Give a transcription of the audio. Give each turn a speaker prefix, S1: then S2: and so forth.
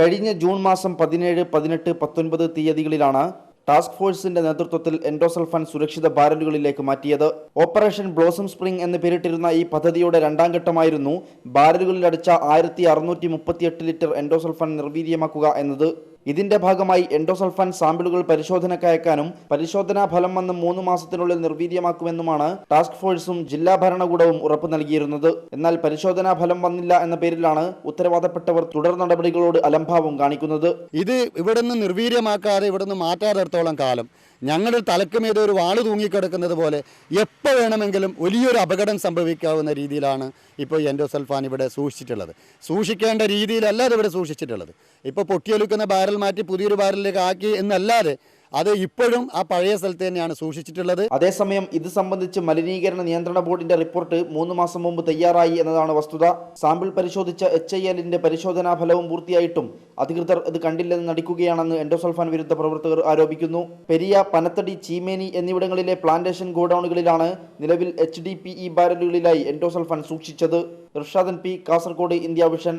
S1: കഴിഞ്ഞ ജൂൺ മാസം പതിനേഴ് പതിനെട്ട് പത്തൊൻപത് തീയതികളിലാണ് ടാസ്ക് ഫോഴ്സിന്റെ നേതൃത്വത്തിൽ എൻഡോസൾഫാൻ സുരക്ഷിത ബാരലുകളിലേക്ക് മാറ്റിയത്. ഓപ്പറേഷൻ ബ്ലോസം സ്പ്രിംഗ് എന്ന് പേരിട്ടിരുന്ന ഈ പദ്ധതിയുടെ രണ്ടാം ഘട്ടമായിരുന്നു ബാരലുകളിലടിച്ച ആയിരത്തി ലിറ്റർ എൻഡോസൾഫാൻ നിർവീര്യമാക്കുക എന്നത്. ഇതിന്റെ ഭാഗമായി എൻഡോസൾഫാൻ സാമ്പിളുകൾ പരിശോധനക്കയക്കാനും പരിശോധനാ ഫലം വന്ന് മൂന്ന് മാസത്തിനുള്ളിൽ നിർവീര്യമാക്കുമെന്നുമാണ് ടാസ്ക് ഫോഴ്സും ജില്ലാ ഭരണകൂടവും ഉറപ്പു നൽകിയിരുന്നത്. എന്നാൽ പരിശോധനാ ഫലം വന്നില്ല എന്ന പേരിലാണ് ഉത്തരവാദപ്പെട്ടവർ തുടർ നടപടികളോട് അലംഭാവം കാണിക്കുന്നത്.
S2: ഇത് ഇവിടുന്ന് നിർവീര്യമാക്കാതെ ഇവിടുന്ന് മാറ്റാതെടുത്തോളം കാലം. ഞങ്ങളുടെ തലക്കുമേത ഒരു വാൾ തൂങ്ങിക്കിടക്കുന്നത് പോലെ എപ്പോൾ വേണമെങ്കിലും വലിയൊരു അപകടം സംഭവിക്കാവുന്ന രീതിയിലാണ് ഇപ്പോൾ എൻഡോസൾഫാൻ ഇവിടെ സൂക്ഷിച്ചിട്ടുള്ളത്. സൂക്ഷിക്കേണ്ട രീതിയിലല്ല അത് ഇവിടെ സൂക്ഷിച്ചിട്ടുള്ളത്. ഇപ്പോൾ പൊട്ടിയൊലിക്കുന്ന ബാരൽ മാറ്റി പുതിയൊരു ബാരലിലേക്ക് ആക്കി എന്നല്ലാതെ അത് ഇപ്പോഴും ആ പഴയ സ്ഥലത്ത് തന്നെയാണ് സൂക്ഷിച്ചിട്ടുള്ളത്.
S1: അതേസമയം ഇത് സംബന്ധിച്ച് മലിനീകരണ നിയന്ത്രണ ബോർഡിന്റെ റിപ്പോർട്ട് മൂന്ന് മാസം മുമ്പ് തയ്യാറായി എന്നതാണ് വസ്തുത. സാമ്പിൾ പരിശോധിച്ച എച്ച് ഐ എല്ലിന്റെ പരിശോധനാ ഫലവും പൂർത്തിയായിട്ടും അധികൃതർ ഇത് കണ്ടില്ലെന്ന് നടിക്കുകയാണെന്ന് എൻഡോസൾഫാൻ വിരുദ്ധ പ്രവർത്തകർ ആരോപിക്കുന്നു. പെരിയ പനത്തടി ചീമേനി എന്നിവിടങ്ങളിലെ പ്ലാന്റേഷൻ ഗോഡൌണുകളിലാണ് നിലവിൽ എച്ച് ഡി പി ഇ ബാരലുകളിലായി എൻഡോസൾഫാൻ സൂക്ഷിച്ചത്. ഇർഷാദൻ പി കാസർഗോഡ് ഇന്ത്യ വിഷൻ